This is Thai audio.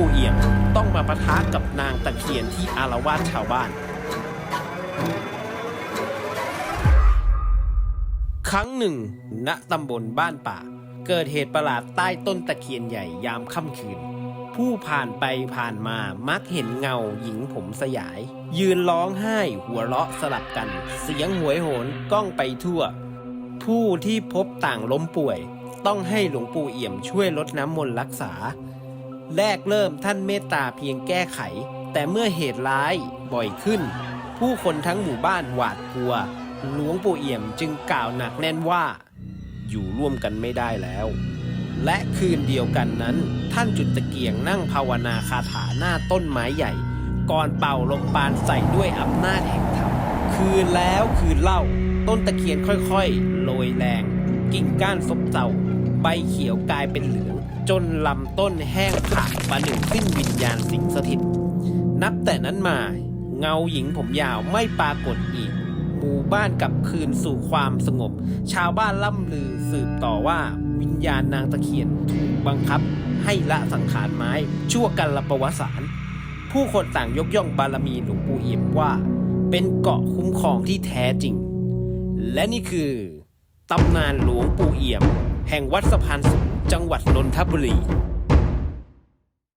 ปู่เอี่ยมต้องมาปะทะกับนางตะเคียนที่อารวาสชาวบ้าน ครั้งหนึ่ง ณตำบลบ้านป่า เกิดเหตุประหลาดใต้ต้นตะเคียนใหญ่ยามค่ำคืน ผู้ผ่านไปผ่านมามักเห็นเงาหญิงผมสยาย ยืนร้องไห้หัวเราะสลับกัน เสียงหวยโหนก้องไปทั่ว ผู้ที่พบต่างล้มป่วย ต้องให้หลวงปู่เอี่ยมช่วยลดน้ำมนต์รักษา แรกเริ่มท่านเมตตาเพียงแก้ไข แต่เมื่อเหตุร้ายบ่อยขึ้น ผู้คนทั้งหมู่บ้านหวาดกลัว หลวงปู่เอี่ยมจึงกล่าวหนักแน่นว่า อยู่ร่วมกันไม่ได้แล้ว และคืนเดียวกันนั้น ท่านจุดตะเกียงนั่งภาวนาคาถาหน้าต้นไม้ใหญ่ ก่อนเป่าลมปานใส่ด้วยอำนาจแห่งธรรมคืนแล้วคืนเล่า ต้นตะเคียนค่อยๆโรยแรง กิ่งก้านซบเซา ใบเขียวกลายเป็นเหลือง จนลำต้นแห้งผากประหนึ่งสิ้นวิญญาณสิงสถิต นับแต่นั้นมา เงาหญิงผมยาวไม่ปรากฏอีก หมู่บ้านกลับคืนสู่ความสงบ ชาวบ้านล่ำลือสืบต่อว่าวิญญาณนางตะเคียนถูกบังคับให้ละสังขารไม้ชั่วกันละประวัติศาสตร์ผู้คนต่างยกย่องบารมีหลวงปู่เอี่ยมว่า เป็นเกาะคุ้มครองที่แท้จริง และนี่คือตำนานหลวงปู่เอี่ยม แห่งวัดสะพานสูงจังหวัดนนทบุรี